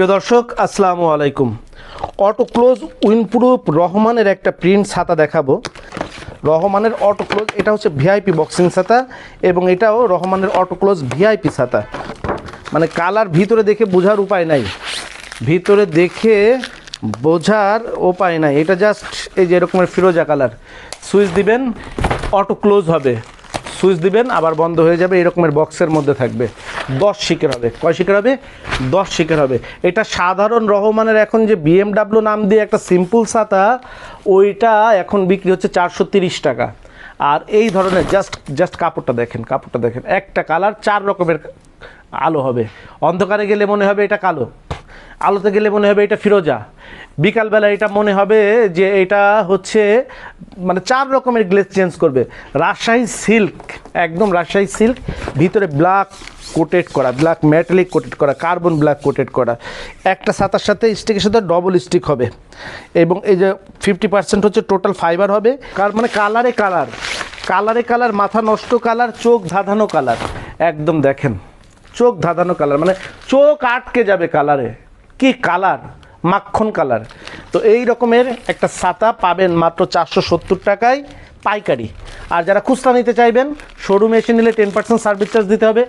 প্রিয় দর্শক, আসসালামু আলাইকুম। অটো ক্লোজ উইনপ্রুফ রহমানের একটা প্রিন্ট ছাতা দেখাবো। রহমানের অটো ক্লোজ, এটা হচ্ছে ভিআইপি বক্সিং ছাতা এবং এটাও রহমানের অটো ক্লোজ ভিআইপি ছাতা। মানে কালার ভিতরে দেখে বোঝার উপায় নাই। ভিতরে দেখে বোঝার উপায় নাই। এটা জাস্ট এই যে এরকমের ফিরোজা কালার। সুইচ দিবেন, অটো ক্লোজ হবে। সুইচ দিবেন, আবার বন্ধ হয়ে যাবে এরকমের বক্সের মধ্যে থাকবে। দশ শিকের হবে। কয় শিকের হবে? দশ শিকের হবে। এটা সাধারণ রহমানের এখন যে বিএমডাব্লিউ নাম দিয়ে একটা সিম্পল ছাতা, ওইটা এখন বিক্রি হচ্ছে চারশো টাকা। আর এই ধরনের জাস্ট জাস্ট কাপড়টা দেখেন কাপড়টা দেখেন। একটা কালার চার রকমের আলো হবে। অন্ধকারে গেলে মনে হবে এটা কালো। আলোতে গেলে মনে হবে এটা ফিরোজা। বিকালবেলা এটা মনে হবে যে এটা হচ্ছে মানে চার রকমের গ্লেজ চেঞ্জ করবে। রাজশাহী সিল্ক, একদম রাজশাহী সিল্ক, ভিতরে ব্ল্যাক কোটেড করা, ব্ল্যাক মেটালিক কোটেড করা, কার্বন ব্ল্যাক কোটেড করা। একটা ছাতার সাথে স্টিকের সাথে ডবল স্টিক হবে। এবং এই যে ফিফটি পার্সেন্ট হচ্ছে টোটাল ফাইবার হবে। কার মানে কালারে কালার কালারে কালার মাথা নষ্ট কালার চোখ ধাঁধানো কালার একদম দেখেন, চোখ ধাঁধানো কালার মানে চোখ আটকে যাবে কালারে কি কালার? মাখন কালার। তো এই রকমের একটা ছাতা পাবেন মাত্র চারশো সত্তর টাকায় পাইকারি। আর যারা খুচরা নিতে চাইবেন শোরুমে এসে নিলে টেন পার্সেন্ট সার্ভিস চার্জ দিতে হবে।